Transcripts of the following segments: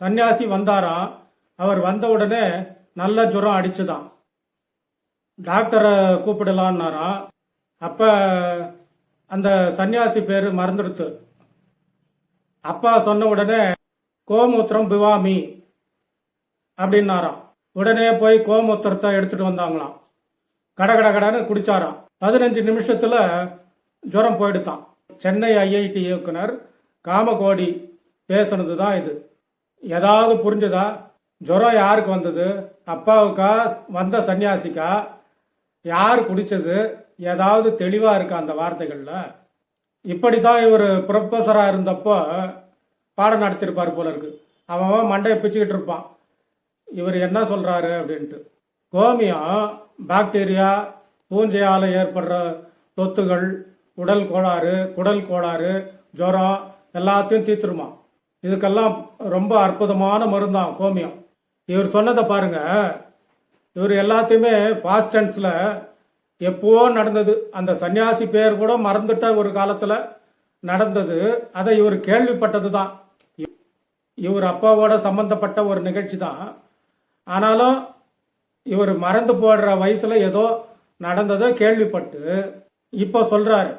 சன்னியாசி வந்தாராம். அவர் வந்த உடனே நல்ல ஜுரம் அடிச்சுதான். டாக்டரை கூப்பிடலான்னாராம். அப்போ அந்த சன்னியாசி பேர் மறந்துடுத்து. அப்பா சொன்ன உடனே கோமூத்திரம் பிவாமி அப்படின்னாராம். உடனே போய் கோமூத்திரத்தை எடுத்துட்டு வந்தாங்களாம். கட கட கடன்னு குடிச்சாராம். பதினஞ்சு நிமிஷத்தில் ஜுரம் போயிடுத்தான் சென்னை ஐஐடி இயக்குனர் காமகோடி பேசுனது தான் இது. ஏதாவது புரிஞ்சுதா? ஜுரம் யாருக்கு வந்தது? அப்பாவுக்கா? வந்த சன்னியாசிக்கா? யார் குடிச்சது? ஏதாவது தெளிவாக இருக்கா அந்த வார்த்தைகளில்? இப்படி தான் இவர் ப்ரொஃபஸராக இருந்தப்போ பாடம் நடத்திருப்பார் போல இருக்கு. அவன் அவன் மண்டையை பிச்சுக்கிட்டு இருப்பான். இவர் என்ன சொல்கிறாரு அப்படின்ட்டு. கோமியம் பாக்டீரியா பூஞ்சையால் ஏற்படுற தொத்துகள் உடல் கோளாறு குடல் கோளாறு ஜுரம் எல்லாத்தையும் தீர்த்துருமா இதுக்கெல்லாம் ரொம்ப அற்புதமான மருந்தான் கோமியம். இவர் சொன்னதை பாருங்க. இவர் எல்லாத்தையுமே பாஸ்ட் டென்ஸில் எப்போ நடந்தது அந்த சன்னியாசி பேர் கூட மறந்துட்ட ஒரு காலத்தில் நடந்தது. அதை இவர் கேள்விப்பட்டது தான் இவர் அப்பாவோட சம்பந்தப்பட்ட ஒரு நிகழ்ச்சி தான் ஆனாலும் இவர் மறந்து போடுற வயசில் ஏதோ நடந்ததை கேள்விப்பட்டு இப்போ சொல்கிறாரு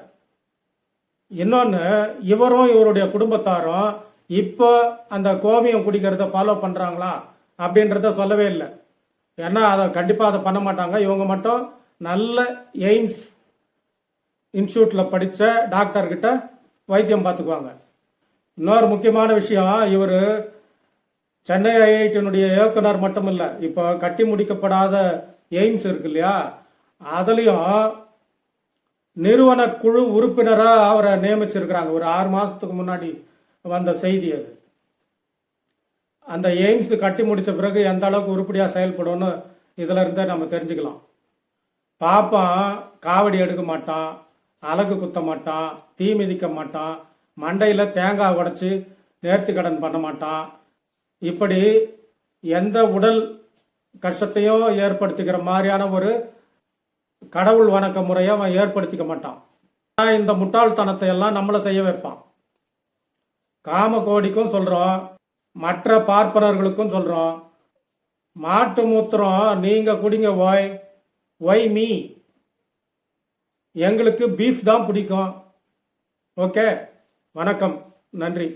இன்னொன்று இவரும் இவருடைய குடும்பத்தாரும் இப்போ அந்த கோமியம் குடிக்கிறத ஃபாலோ பண்ணுறாங்களா அப்படின்றத சொல்லவே இல்லை. ஏன்னா அதை கண்டிப்பாக அதை பண்ண மாட்டாங்க. இவங்க மட்டும் நல்ல எய்ம்ஸ் இன்ஸ்டியூட்டில் படித்த டாக்டர்கிட்ட வைத்தியம் பார்த்துக்குவாங்க. இன்னொரு முக்கியமான விஷயம் இவர் சென்னை ஐஐடியினுடைய இயக்குனர் மட்டும் இல்லை இப்போ கட்டி முடிக்கப்படாத எய்ம்ஸ் இருக்கு இல்லையா? அதுலேயும் நிறுவன குழு உறுப்பினராக அவரை நியமிச்சிருக்கிறாங்க. ஒரு ஆறு மாதத்துக்கு முன்னாடி வந்த செய்தி அது. அந்த எய்ம்ஸ் கட்டி முடித்த பிறகு எந்த அளவுக்கு உருப்படியாக செயல்படும்னு இதில் இருந்தே நம்ம தெரிஞ்சுக்கலாம். பாப்பான் காவடி எடுக்க மாட்டான் அலகு குத்த மாட்டான் தீ மிதிக்க மாட்டான் மண்டையில் தேங்காய் உடைச்சி நேர்த்தி கடன் பண்ண மாட்டான். இப்படி எந்த உடல் கஷ்டத்தையும் ஏற்படுத்திக்கிற மாதிரியான ஒரு கடவுள் வணக்க முறையை அவன் ஏற்படுத்திக்க மாட்டான். இந்த முட்டாள்தனத்தை எல்லாம் நம்மளை செய்ய வைப்பான். காம கோடிக்கும் சொல்கிறோம் மற்ற பார்ப்பனர்களுக்கும் சொல்கிறோம் மாட்டு மூத்திரம் நீங்கள் குடிங்க ஒய் ஒய் மீ. எங்களுக்கு பீஃப் தான் பிடிக்கும். ஓகே வணக்கம் நன்றி.